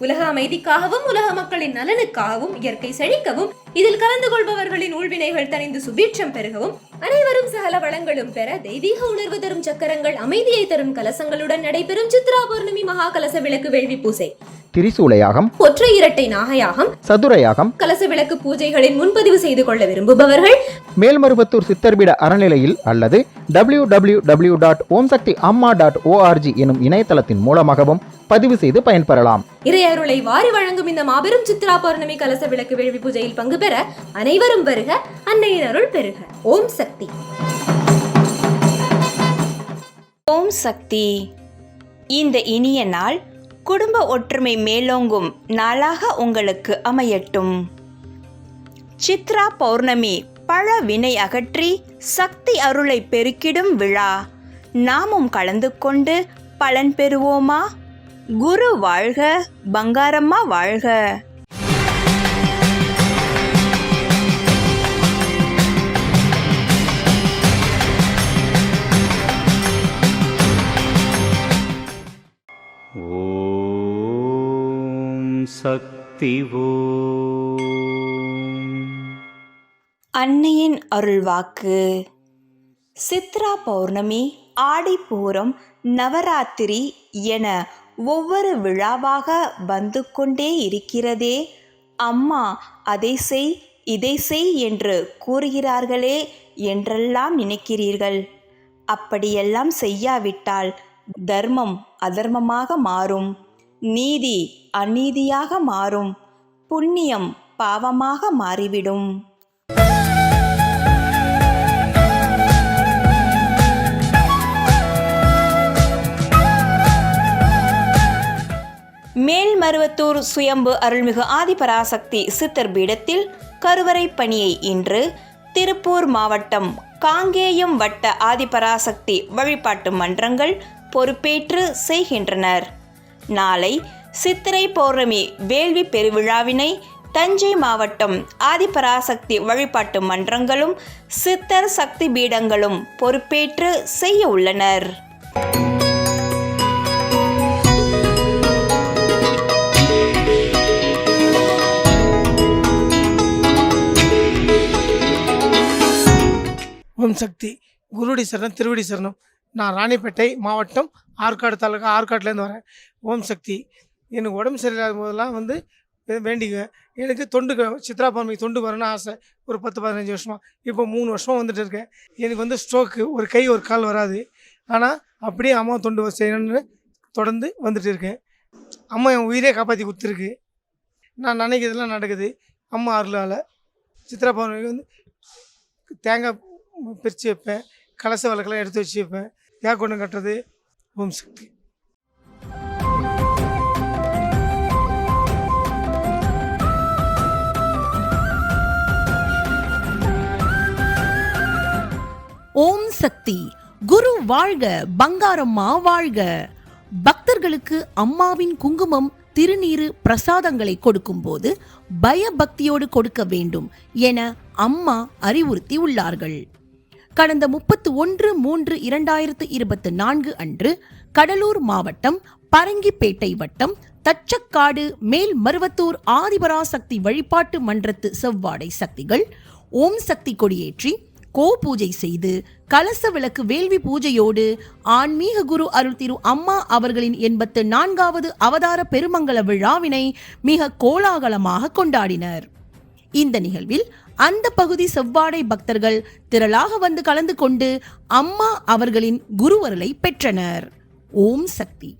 உலக அமைதிக்காகவும் உலக மக்களின் நலனுக்காகவும் இயற்கை செழிக்கவும் இதில் கலந்து கொள்பவர்களின் ஊழ்வினைகள் தணிந்து சுபீட்சம் பெருகவும் அனைவரும் சகல வளங்களும் பெற தெய்வீக உணர்வு தரும் சக்கரங்கள் அமைதியை தரும் கலசங்களுடன் நடைபெறும் சித்ரா பௌர்ணமி மகா கலச விளக்கு வேள்வி பூசை. திரிசூலையாகம் ஒற்றை இரட்டை நாகையாகம் சதுரயாகம் கலச விளக்கு பூஜைகளின் முன்பதிவு செய்து கொள்ள விரும்புபவர்கள் மேல்மருவத்தூர் சித்தர்பீட அறநிலையில் அல்லது W W W dot Om Sakthi Amma dot ORG எனும் இணையதளத்தின் மூலமாகவும் பதிவு செய்து பயன்பெறலாம். இறையருளை வாரி வழங்கும் இந்த மாபெரும் சித்ரா பௌர்ணமி கலச விளக்கு வேள்வி பூஜையில் பங்கு பெற அனைவரும் வருக அன்னையின் அருள் பெறுக ஓம் சக்தி. ஓம் சக்தி. இந்த இனிய நாள் குடும்ப ஒற்றுமை மேலோங்கும் நாளாக உங்களுக்கு அமையட்டும். சித்ரா பௌர்ணமி பழ வினை அகற்றி சக்தி அருளை பெருக்கிடும் விழா. நாமும் கலந்து கொண்டு பலன் பெறுவோமா? குரு வாழ்க பங்காரம்மா வாழ்க. ஓ சக்தி அன்னையின் அருள்வாக்கு. சித்ரா பௌர்ணமி ஆடிப்பூரம் நவராத்திரி என ஒவ்வொரு விழாவாக வந்து கொண்டே இருக்கிறதே. அம்மா அதை செய் இதை செய் என்று கூறுகிறார்களே என்றெல்லாம் நினைக்கிறீர்கள். அப்படியெல்லாம் செய்யாவிட்டால் தர்மம் அதர்மமாக மாறும். நீதி அநீதியாக மாறும். புண்ணியம் பாவமாக மாறிவிடும். மேல்மருவத்தூர் சுயம்பு அருள்மிகு ஆதிபராசக்தி சித்தர் பீடத்தில் கருவறை பணியை இன்று திருப்பூர் மாவட்டம் காங்கேயம் வட்ட ஆதிபராசக்தி வழிபாட்டு மன்றங்கள் பொறுப்பேற்று செய்கின்றனர். நாளை சித்திரை பௌர்ணமி வேள்வி பெருவிழாவினை தஞ்சை மாவட்டம் ஆதிபராசக்தி வழிபாட்டு மன்றங்களும் சித்தர் சக்தி பீடங்களும் பொறுப்பேற்று செய்ய உள்ளனர். சக்தி குருடி சரணம் திருவடி சரணம். நான் ராணிப்பேட்டை மாவட்டம் ஆற்காடு தாலுக்கா ஆற்காட்டிலேருந்து வரேன். ஓம் சக்தி. எனக்கு உடம்பு சரியில்லாத போதெல்லாம் வந்து வேண்டிக்குவேன். எனக்கு தொண்டு சித்ரா பௌர்ணமி தொண்டு வரணும்னு ஆசை. ஒரு பத்து பதினஞ்சு வருஷமாக இப்போ மூணு வருஷமாக வந்துட்டு இருக்கேன். எனக்கு வந்து ஸ்ட்ரோக்கு ஒரு கை ஒரு கால் வராது. ஆனால் அப்படியே அம்மா தொண்டு செய்யணும்னு தொடர்ந்து வந்துட்டு இருக்கேன். அம்மா என் உயிரே காப்பாற்றி கொடுத்துருக்கு. நான் நினைக்கிறதுலாம் நடக்குது. அம்மா அருளால். சித்ரா பௌர்ணமிக்கு வந்து தேங்காய் பிரித்து வைப்பேன். கலச விளக்கெல்லாம் எடுத்து வச்சு வைப்பேன் ஏக்கொண்டு கட்டுறது? ஓம் சக்தி. ஓம் சக்தி. குரு வாழ்க பங்காரம்மா வாழ்க. பக்தர்களுக்கு அம்மாவின் குங்குமம் திருநீரு பிரசாதங்களை கொடுக்கும்போது பயபக்தியோடு கொடுக்க வேண்டும் என அம்மா அறிவுறுத்தி உள்ளார்கள் கடந்த முப்பத்து ஒன்று மூன்று இரண்டாயிரத்து இருபத்தி நான்கு அன்று கடலூர் மாவட்டம் பரங்கிப்பேட்டை வட்டம் தச்சக்காடு மேல் மருவத்தூர் ஆதிபராசக்தி வழிபாட்டு மன்றத்து செவ்வாடை சக்திகள் ஓம் சக்தி கொடியேற்றி கோ பூஜை செய்து கலச விளக்கு வேள்வி பூஜையோடு ஆன்மீக குரு அருள் திரு அம்மா அவர்களின் எண்பத்து நான்காவது அவதார பெருமங்கல விழாவினை மிக கோலாகலமாக கொண்டாடினர். இந்த நிகழ்வில் அந்த பகுதி செவ்வாடை பக்தர்கள் திரளாக வந்து கலந்து கொண்டு அம்மா அவர்களின் குருவருளை பெற்றனர். ஓம் சக்தி.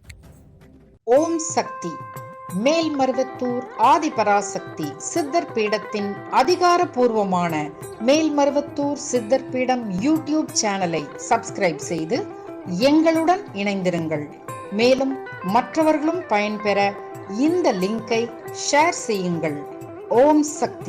ஓம் சக்தி. மேல்மருவத்தூர் ஆதிபராசக்தி சித்தர் பீடத்தின் அதிகாரபூர்வமான மேல்மருவத்தூர் சித்தர் பீடம் யூடியூப் சேனலை சப்ஸ்கிரைப் செய்து எங்களுடன் இணைந்திருங்கள். மேலும் மற்றவர்களும் பயன்பெற இந்த லிங்கை ஷேர் செய்யுங்கள். ஓம் சக்தி.